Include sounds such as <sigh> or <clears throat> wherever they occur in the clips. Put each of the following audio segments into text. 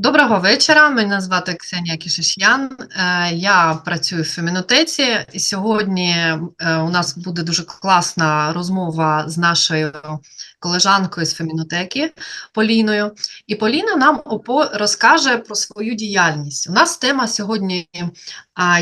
Доброго вечора. Мене звати Ксенія Кішишян. Е, Я працюю в фемінотеці. Сьогодні е, у нас буде дуже класна розмова з нашою колежанкою з фемінотеки Поліною. І Поліна нам розкаже про свою діяльність. У нас тема сьогодні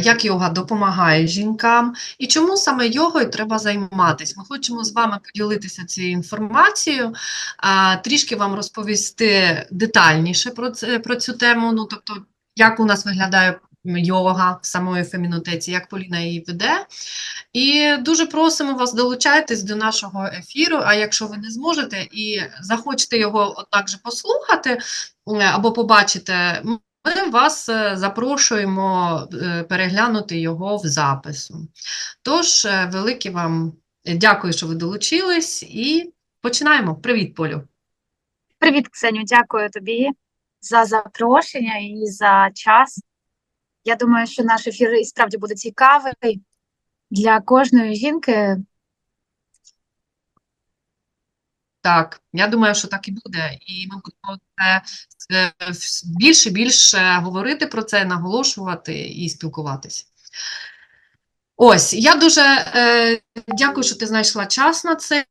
як йога допомагає жінкам і чому саме йогою треба займатися. Ми хочемо з вами поділитися цією інформацією, а, трішки вам розповісти детальніше про це про цю тему. Ну тобто, як у нас виглядає йога самої фемінотеці, як Поліна її веде. І дуже просимо вас долучайтесь до нашого ефіру. А якщо ви не зможете і захочете його отак же послухати е, або побачити, ми вас е, запрошуємо е, переглянути його в запису. Тож, велике вам дякую, що ви долучились, і починаємо. Привіт, Полю. Привіт, Ксеню, дякую тобі за запрошення і за час. Я думаю, що наш ефір і справді буде цікавий для кожної жінки. Так, я думаю, що так і буде, і ми будемо це е, більше більше говорити про це, наголошувати і спілкуватися. Ось, я дуже е, дякую, що ти знайшла час на це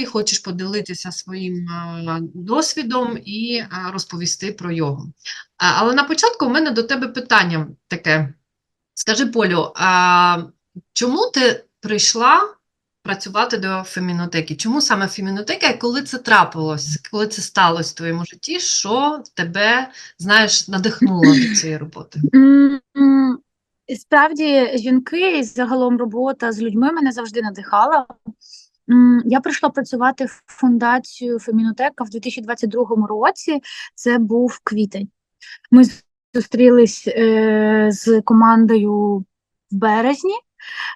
і хочеш поділитися своїм е, досвідом і е, розповісти про його. Але на початку в мене до тебе питання таке. Скажи, Полю, а чому ти прийшла працювати до фемінотеки? Чому саме фемінотека і коли це трапилось, коли це сталося в твоєму житті, що тебе, знаєш, надихнуло до цієї роботи? Справді, жінки і загалом робота з людьми мене завжди надихала. Я прийшла працювати в фундацію Фемінотека в 2022 році. Це був квітень. Ми зустрілись е, з командою в березні.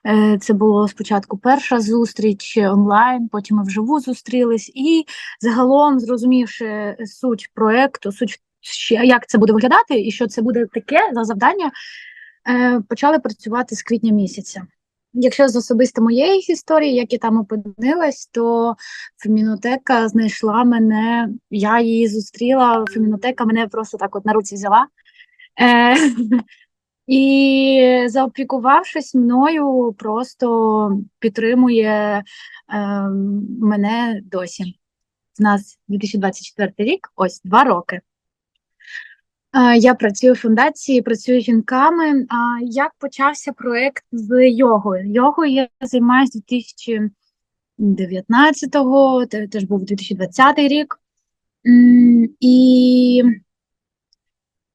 Е, Це було спочатку перша зустріч онлайн, потім ми вживу зустрілись, і загалом, зрозумівши суть проекту, суть як це буде виглядати і що це буде таке за завдання, е, почали працювати з квітня місяця. Якщо з особисто моєї історії, як я там опинилась, то фемінотека знайшла мене, я її зустріла, фемінотека мене просто так от на руці взяла. Е, <laughs> і заопікувавшись мною, просто підтримує е, мене досі. У нас 2024 рік, ось два роки. Е, Я працюю в фундації, працюю з жінками. А як почався проект з йогою? Йогою я займаюся 2019-го, те- теж був 2020 рік. І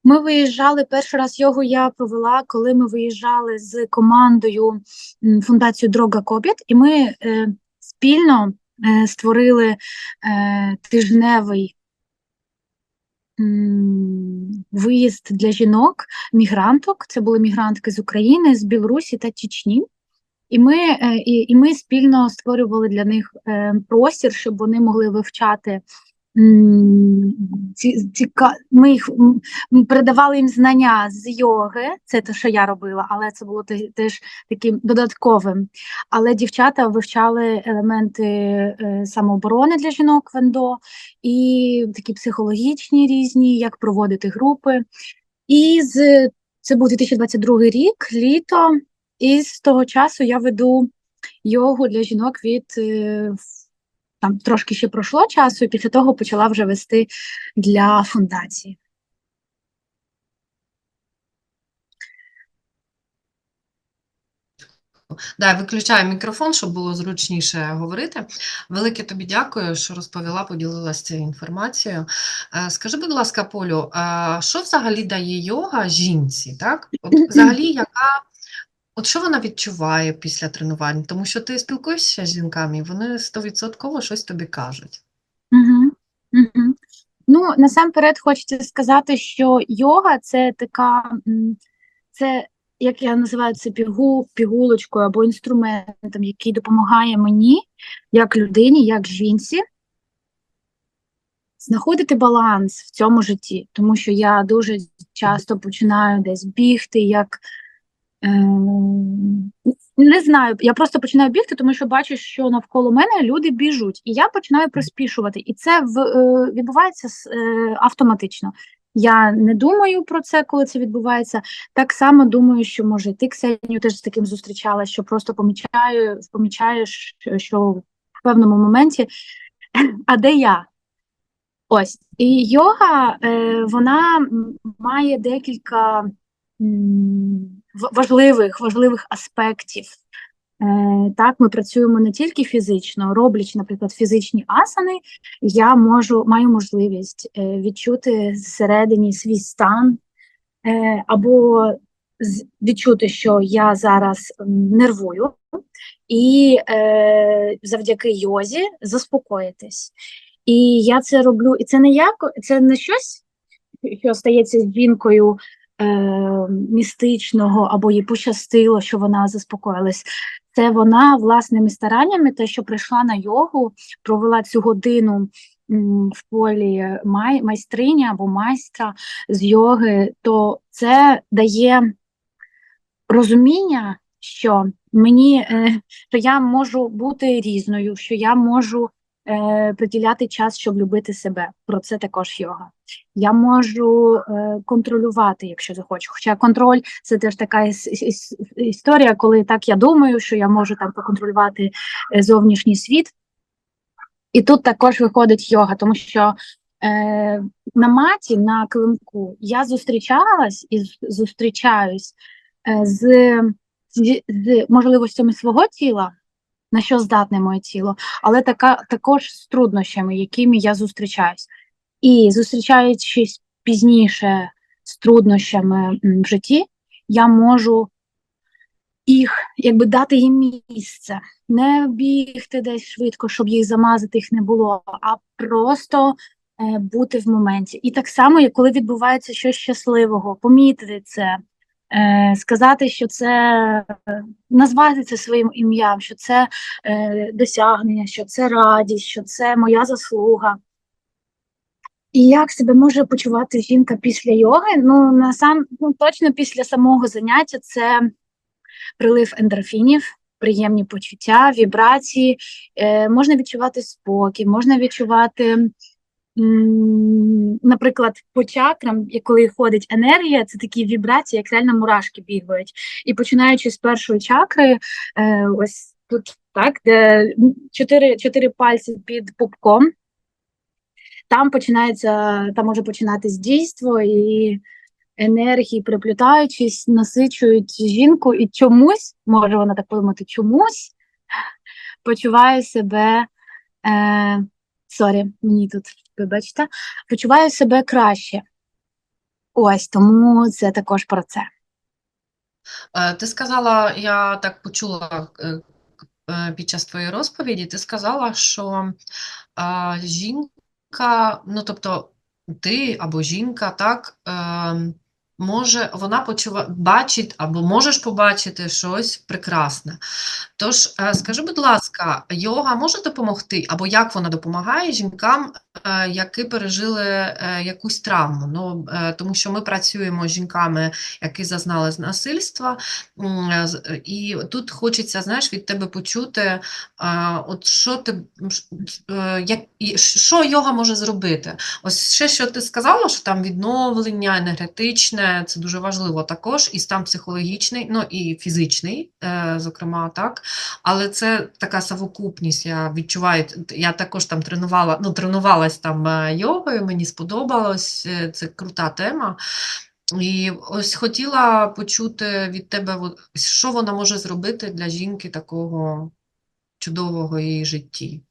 ми виїжджали перший раз йогу я провела, коли ми виїжджали з командою фундацію Дрога Кобіт, і ми е, спільно е, створили е, тижневий виїзд для жінок, мігранток. Це були мігрантки з України, з Білорусі та Чечні. І ми, е, і, і ми спільно створювали для них е, простір, щоб вони могли вивчати. Ціка... Ми їх передавали їм знання з йоги, це те, що я робила, але це було теж таким додатковим. Але дівчата вивчали елементи е, самооборони для жінок вендо і такі психологічні різні, як проводити групи. І з це був 2022 рік, літо, і з того часу я веду йогу для жінок від е, там трошки ще пройшло часу, і після того почала вже вести для фундації. Да, виключаю мікрофон, щоб було зручніше говорити. Велике тобі дякую, що розповіла, поділилася цією інформацією. Е, Скажи, будь ласка, Полю, а що взагалі дає йога жінці? Так? От <clears throat> взагалі, яка, от що вона відчуває після тренувань? Тому що ти спілкуєшся з жінками, і вони стовідсотково щось тобі кажуть. Угу. Угу. Ну, насамперед хочеться сказати, що йога це така, це, як я називаю це пігу, пігулочкою або інструментом, який допомагає мені, як людині, як жінці, знаходити баланс в цьому житті, тому що я дуже часто починаю десь бігти, як не знаю, я просто починаю бігти, тому що бачу, що навколо мене люди біжуть, і я починаю приспішувати. І це в, е, відбувається е, автоматично. я не думаю про це, коли це відбувається. Так само думаю, що може ти Ксенію теж з таким зустрічалась, що просто помічаю, помічаєш, що- в певному моменті, <laughs> а де я? Ось і йога, е, вона має декілька важливих, важливих аспектів. Е, Так, ми працюємо не тільки фізично, роблячи, наприклад, фізичні асани, я можу маю можливість е, відчути зсередині свій стан, е, або відчути, що я зараз нервую, і завдяки йозі заспокоїтись. І я це роблю, і це не як це не щось, що стається з жінкою містичного, або їй пощастило, що вона заспокоїлась. Це вона власними стараннями, те, що прийшла на йогу, провела цю годину в полі май, майстриня або майстра з йоги, то це дає розуміння, що мені е, що я можу бути різною, що я можу е, приділяти час, щоб любити себе. Про це також йога. Я можу е, контролювати, якщо захочу. Хоча контроль це теж така іс- іс- історія, коли так я думаю, що я можу там поконтролювати е, зовнішній світ. І тут також виходить йога, тому що е, на маті, на килимку я зустрічалась і зустрічаюсь е, з, з, з можливостями свого тіла, на що здатне моє тіло, але така, також з труднощами, якими я зустрічаюсь. І зустрічаючись пізніше з труднощами в житті, я можу їх якби дати їм місце, не бігти десь швидко, щоб їх замазати, їх не було, а просто е, бути в моменті. І так само, як коли відбувається щось щасливого, помітити це, е, сказати, що це назвати це своїм ім'ям, що це е, досягнення, що це радість, що це моя заслуга. І як себе може почувати жінка після йоги? Ну, насам, ну точно після самого заняття це прилив ендорфінів, приємні почуття, вібрації. Е, можна відчувати спокій, можна відчувати, наприклад, по чакрам, коли ходить енергія, це такі вібрації, як реально мурашки бігають. І починаючи з першої чакри, е, ось тут так, де чотири, чотири пальці під пупком. Там починається, там може починатись дійство, і енергії, переплітаючись, насичують жінку, і чомусь, може вона так подумати, чомусь почуває себе. Е, сорі, мені тут, вибачте, почуваю себе краще. Ось тому це також про це. Е, Ти сказала, я так почула е, е, під час твоєї розповіді, ти сказала, що жінка, ну тобто ти або жінка, так, е, може, вона почува, бачить або можеш побачити щось прекрасне. Тож, е, скажи, будь ласка, йога може допомогти, або як вона допомагає жінкам, е, які пережили е, якусь травму? Ну, тому що ми працюємо з жінками, які зазнали з насильства, і тут хочеться, знаєш, від тебе почути, от що ти, як, що йога може зробити? Ось ще, що ти сказала, що там відновлення енергетичне, це дуже важливо також, і стан психологічний, ну і фізичний, е, зокрема, так. Але це така совокупність, я відчуваю, я також там тренувала, ну, тренувалась там е, йогою, мені сподобалось, е, це крута тема. І ось хотіла почути від тебе, що вона може зробити для жінки такого чудового її житті.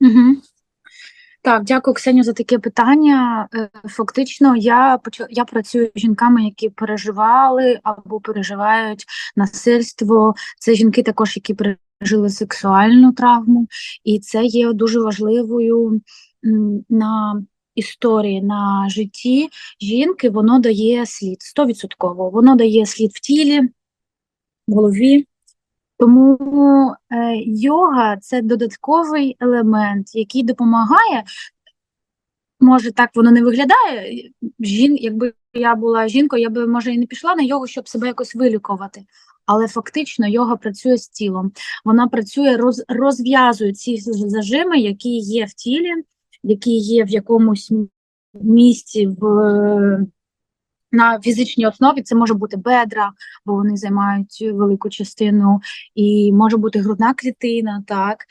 Угу. Так, дякую, Ксеню, за таке питання. Е, Фактично, я я працюю з жінками, які переживали або переживають насильство. Це жінки також, які пережили сексуальну травму, і це є дуже важливою на історії, на житті жінки. Воно дає слід стовідсотково. Воно дає слід в тілі, в голові. Тому е, йога це додатковий елемент, який допомагає. Може, так воно не виглядає. Жін, якби я була жінкою, я би може і не пішла на йогу, щоб себе якось вилікувати. Але фактично йога працює з тілом. Вона працює, роз, розв'язує ці зажими, які є в тілі, які є в якомусь місці в, на фізичній основі. Це може бути бедра, бо вони займають велику частину, і може бути грудна клітина. Так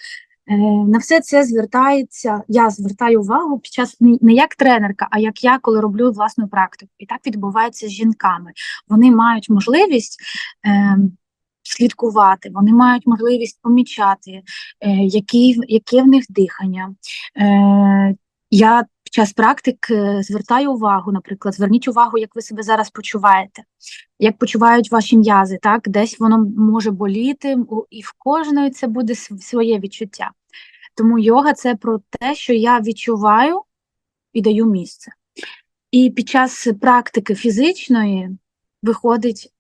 Е, на все це звертається. Я звертаю увагу під час не як тренерка, а як я, коли роблю власну практику. І так відбувається з жінками. Вони мають можливість. Е, Слідкувати, вони мають можливість помічати, е, які, яке в них дихання. Е, я час практик е, звертаю увагу, наприклад, зверніть увагу, як ви себе зараз почуваєте, як почувають ваші м'язи, так, десь воно може боліти, і в кожної це буде своє відчуття. Тому йога це про те, що я відчуваю і даю місце. І під час практики фізичної виходить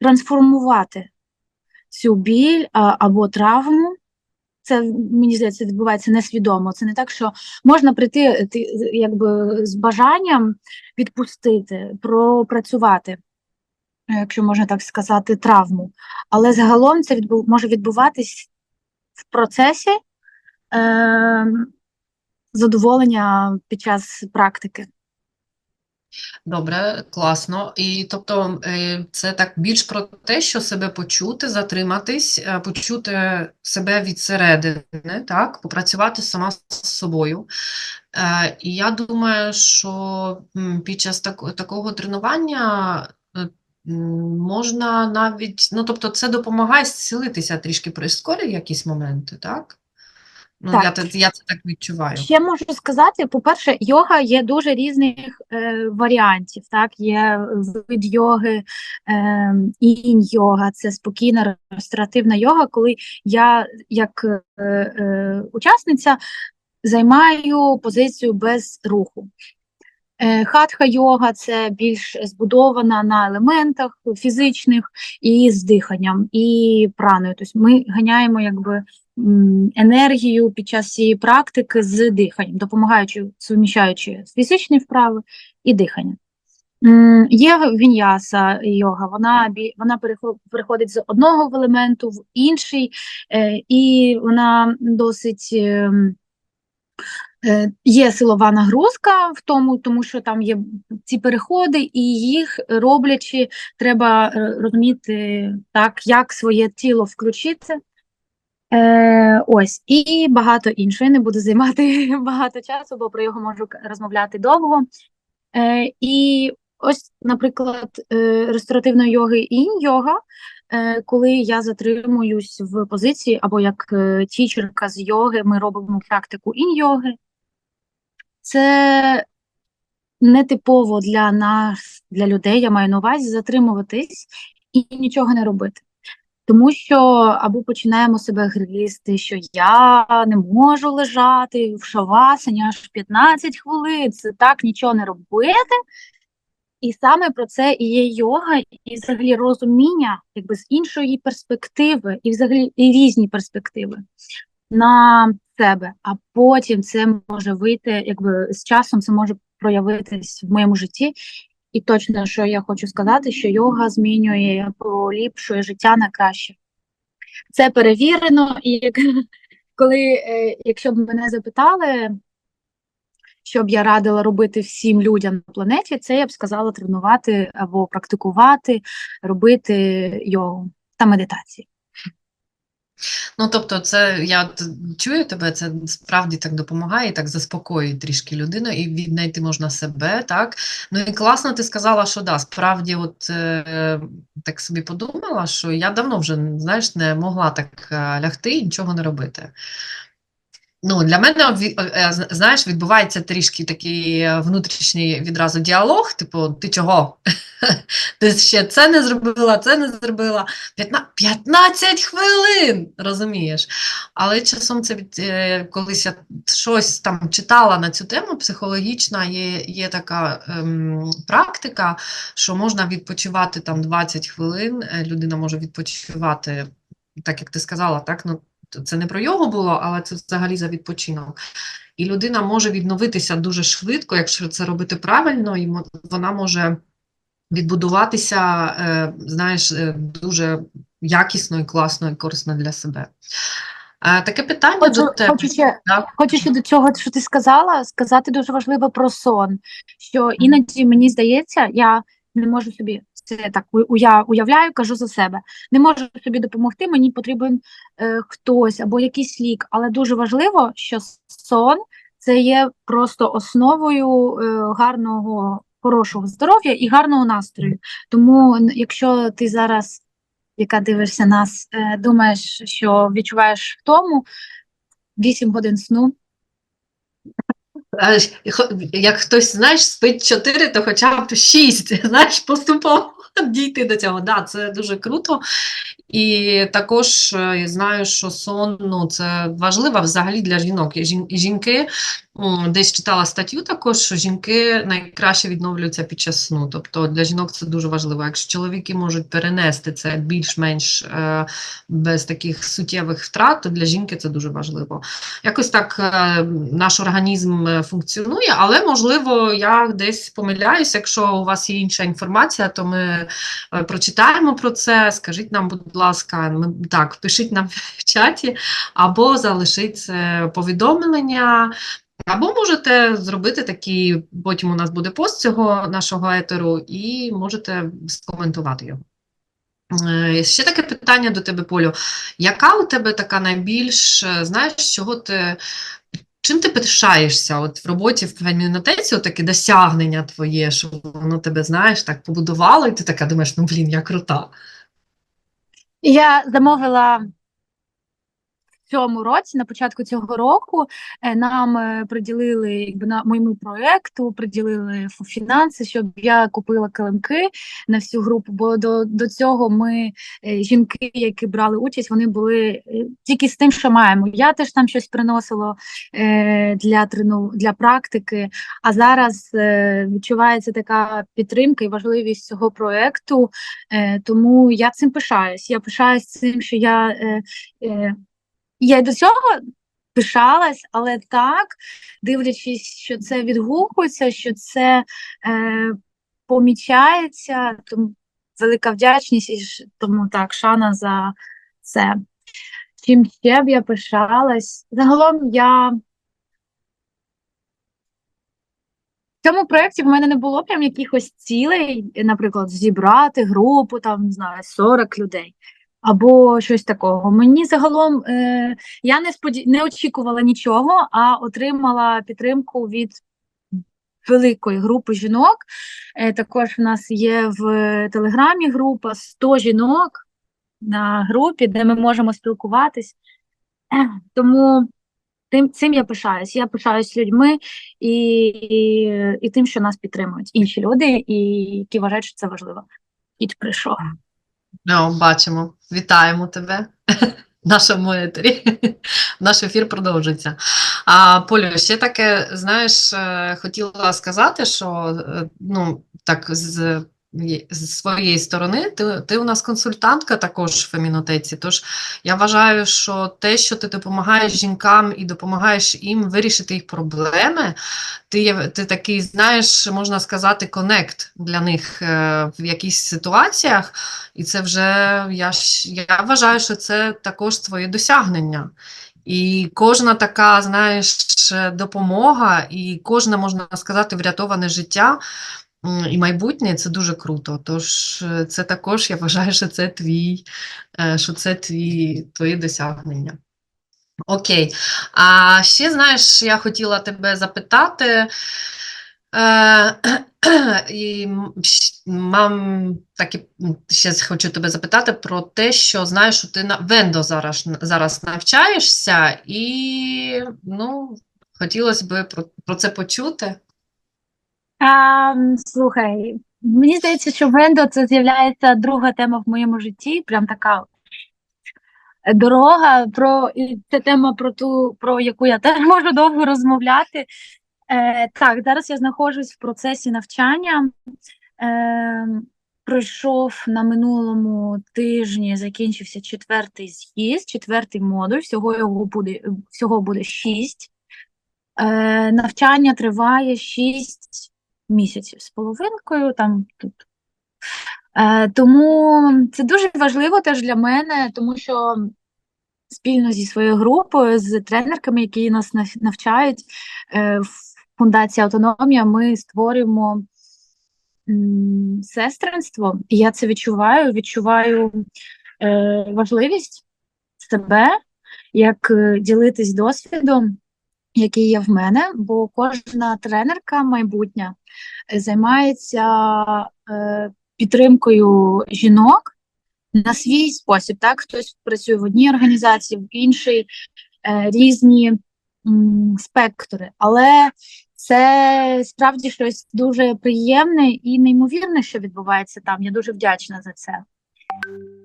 трансформувати цю біль або травму. Це мені здається, відбувається несвідомо. Це не так, що можна прийти ти, якби з бажанням відпустити, пропрацювати, якщо можна так сказати, травму. Але загалом це відбу, може відбуватись в процесі е, задоволення під час практики. Добре, класно. І тобто е, це так більш про те, що себе почути, затриматись, е, почути себе від середини, так, попрацювати сама з собою. Е, І я думаю, що під час тако- такого тренування можна навіть, ну тобто це допомагає зцілитися трішки прискорює якісь моменти, так? Ну, Так. те- я це так відчуваю. Ще можу сказати, по-перше, йога є дуже різних е, варіантів. Так, є вид йоги, е, інь-йога, це спокійна ресторативна йога, коли я як е, е, учасниця займаю позицію без руху. Е, Хатха йога це більш збудована на елементах фізичних і з диханням, і праною. Тобто ми ганяємо якби енергію під час цієї практики з диханням, допомагаючи суміщаючи фізичні вправи і дихання. Є віньяса йога, вона вона переходить з одного елементу в інший, е, і вона досить. ем, Е, Є силова нагрузка в тому, тому що там є ці переходи, і їх роблячи, треба е, розуміти так, як своє тіло включити. Е, ось, і багато іншого. Я не буду займати <laughs> багато часу, бо про його можу розмовляти довго. Е, і ось, наприклад, е, ресторативної йоги інь-йога, е, коли я затримуюсь в позиції, або як е, тічерка з йоги, ми робимо практику інь-йоги. Це нетипово для нас, для людей, я маю на увазі, затримуватись і нічого не робити. Тому що або починаємо себе гризти, що я не можу лежати в шавасані аж 15 хвилин, це так нічого не робити. І саме про це і є йога, і взагалі розуміння якби з іншої перспективи, і взагалі і різні перспективи на себе, а потім це може вийти, якби з часом це може проявитись в моєму житті. І точно, що я хочу сказати, що йога змінює, поліпшує життя на краще. Це перевірено, і як, <laughs> коли, е, якщо б мене запитали, що б я радила робити всім людям на планеті, це я б сказала тренувати або практикувати, робити йогу та медитації. Ну, тобто, це я чую тебе, це справді так допомагає, так заспокоює трішки людину, і віднайти можна себе, так. Ну і класно, ти сказала, що да, справді, от е, так собі подумала, що я давно вже, знаєш, не могла так е, лягти і нічого не робити. Ну, для мене, ві- е, знаєш, відбувається трішки такий е, внутрішній відразу діалог, типу, ти чого? <laughs> Ти ще це не зробила, це не зробила. 15, 15 хвилин, розумієш? Але часом це від, е, колись я щось там читала на цю тему психологічна, є, є така ем, практика, що можна відпочивати там 20 хвилин, е, людина може відпочивати, так як ти сказала, так? Ну, це не про йогу було, але це взагалі за відпочинок. І людина може відновитися дуже швидко, якщо це робити правильно, і вона може відбудуватися, е, знаєш, е, дуже якісно і класно і корисно для себе. Е, Таке питання Хочу, до тебе. хочу ще да? Хочу ще до цього, що ти сказала, сказати дуже важливо про сон. Що іноді мені здається, я не можу собі це так уя, уявляю, кажу за себе. Не можу собі допомогти, мені потрібен е, хтось або якийсь лік. Але дуже важливо, що сон це є просто основою е, гарного, хорошого здоров'я і гарного настрою. Тому, якщо ти зараз, яка дивишся нас, е, думаєш, що відчуваєш втому, 8 годин сну. Як хтось, знаєш, спить 4, то хоча б 6, <laughs> знаєш, поступово дійти до цього. Да, це дуже круто. І також е, я знаю, що сон ну, це важливо взагалі для жінок. Жінки десь читала статтю також, що жінки найкраще відновлюються під час сну. Тобто для жінок це дуже важливо. Якщо чоловіки можуть перенести це більш-менш е, без таких суттєвих втрат, то для жінки це дуже важливо. Якось так е, наш організм функціонує, але можливо я десь помиляюсь. Якщо у вас є інша інформація, то ми прочитаємо про це. Скажіть нам, будь ласка, ми, так, пишіть нам в чаті, або залишіть повідомлення. Або можете зробити такий, потім у нас буде пост цього нашого етеру, і можете скоментувати його. Е, Ще таке питання до тебе, Полю. Яка у тебе така найбільш, е, знаєш, чого ти, чим ти пишаєшся от в роботі в фемінотеці, таке досягнення твоє, що воно тебе, знаєш, так побудувало, і ти така думаєш, ну блін, я крута. Я замовила в цьому році, на початку цього року, е, нам е, приділили, якби на моєму проєкту, приділили фінанси, щоб я купила килимки на всю групу. Бо до, до цього ми, е, жінки, які брали участь, вони були тільки з тим, що маємо. Я теж там щось приносила для трену, для практики. А зараз відчувається така підтримка і важливість цього проєкту. Е, тому я цим пишаюсь. Я пишаюсь цим, що я. Я й до цього пишалась, але так, дивлячись, що це відгукується, що це е, помічається, тому велика вдячність і тому так, шана за це. Чим ще б я пишалась? Загалом я. В цьому проєкті в мене не було прям якихось цілей, наприклад, зібрати групу, там, не знаю, 40 людей або щось такого. Мені загалом е, я не споді... не очікувала нічого, а отримала підтримку від великої групи жінок. Е, також в нас є в Телеграмі група 100 жінок на групі, де ми можемо спілкуватись. <clears throat> Тому тим, цим я пишаюсь. Я пишаюсь людьми і, і, і тим, що нас підтримують інші люди, і які вважають, що це важливо. Кіт прийшов. Ну, бачимо. Вітаємо тебе <laughs> в нашому. <laughs> Наш ефір продовжується. А Полю, ще таке, знаєш, е, хотіла сказати, що е, ну, так з, з своєї сторони, ти, ти у нас консультантка також в фемінотеці. Тож я вважаю, що те, що ти допомагаєш жінкам і допомагаєш їм вирішити їх проблеми, ти, ти такий, знаєш, можна сказати, конект для них е, в якихось ситуаціях. І це вже я, я вважаю, що це також твоє досягнення. І кожна така, знаєш, допомога, і кожне, можна сказати, врятоване життя і майбутнє це дуже круто. Тож е, це також я вважаю, що це твій, е, що це твій, твої досягнення. Окей. А ще, знаєш, я хотіла тебе запитати. Е, <clears throat> і мам, так і ще хочу тебе запитати про те, що знаєш, що ти на Вендо зараз, зараз навчаєшся, і ну, хотілося б про, про це почути. А, слухай, мені здається, що Вендо це з'являється друга тема в моєму житті, прям така дорога, про і це тема про ту, про яку я теж <laughs> можу довго розмовляти. Е, так, зараз я знаходжусь в процесі навчання. Е, пройшов на минулому тижні, закінчився четвертий з'їзд, четвертий модуль, всього його буде, всього буде шість. Е, навчання триває 6 місяців з половинкою. Там тут. Е, тому це дуже важливо теж для мене, тому що спільно зі своєю групою, з тренерками, які нас навчають е, в фундації Автономія, ми створюємо сестринство, і я це відчуваю. Відчуваю е, важливість себе, як е, ділитись досвідом, який є в мене, бо кожна тренерка майбутня е, займається е, підтримкою жінок на свій спосіб. Так, хтось працює в одній організації, в іншій е, різні м, спектри, але це справді щось дуже приємне і неймовірне, що відбувається там. Я дуже вдячна за це.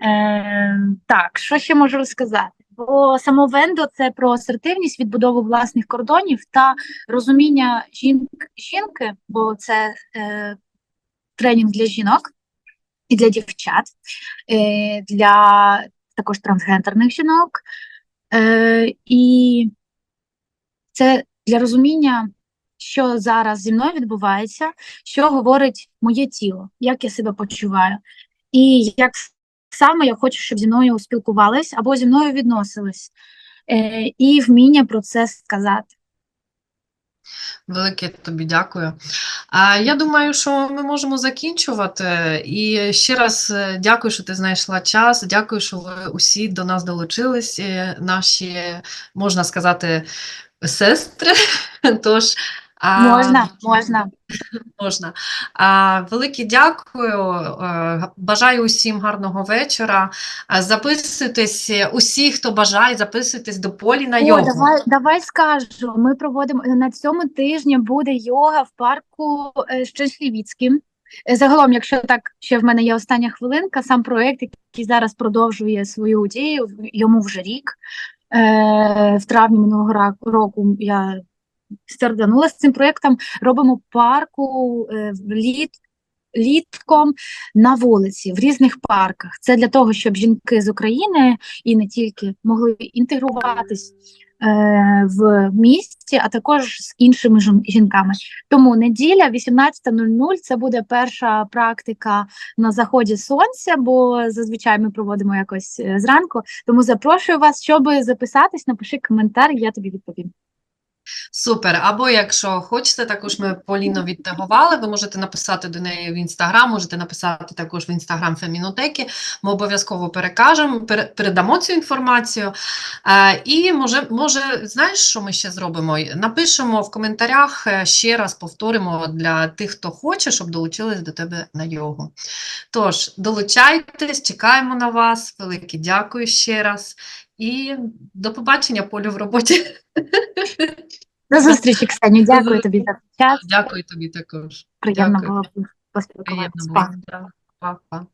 Е, так, що ще можу розказати? Бо самовендо це про асертивність, відбудову власних кордонів та розуміння жінк, жінки, бо це е, тренінг для жінок і для дівчат, е, для також трансгендерних жінок. Е, і це для розуміння, що зараз зі мною відбувається, що говорить моє тіло, як я себе почуваю, і як саме я хочу, щоб зі мною спілкувались або зі мною відносились, е, і вміння про це сказати. Велике тобі дякую. А я думаю, що ми можемо закінчувати. І ще раз е, дякую, що ти знайшла час. Дякую, що ви усі до нас долучились. е, Наші, можна сказати, сестри. <laughs> Тож, Можна, можна. <laughs> Можна. А, велике дякую. е, Бажаю усім гарного вечора. Записуйтесь, е, усі, хто бажає, записуйтесь до Полі на О, давай, давай скажу. Ми проводимо на цьому тижні буде йога в парку е, Щеслівіцьким. Е, Загалом, якщо так, ще в мене є остання хвилинка, сам проект, який зараз продовжує свою дію, йому вже рік. Е, в травні минулого року я стартанула з цим проектом. Робимо парку е, літ, літком на вулиці, в різних парках. Це для того, щоб жінки з України і не тільки могли інтегруватись е, в місті, а також з іншими жінками. Тому неділя 18.00 це буде перша практика на заході сонця, бо зазвичай ми проводимо якось е, зранку. Тому запрошую вас, щоб записатись, напиши коментар, я тобі відповім. Супер. Або якщо хочете, також ми Поліну відтагували, ви можете написати до неї в інстаграм, можете написати також в інстаграм Фемінотеки. Ми обов'язково перекажемо, передамо цю інформацію. Е, І може, може, знаєш, що ми ще зробимо? Напишемо в коментарях, е, ще раз повторимо для тих, хто хоче, щоб долучились до тебе на йогу. Тож, долучайтесь, чекаємо на вас. Велике дякую ще раз. І до побачення, Полю, в роботі. До зустрічі, Ксеню. Дякую тобі за час. Дякую тобі також. Приємно Дякую. було Приємно було. Па. Па-па.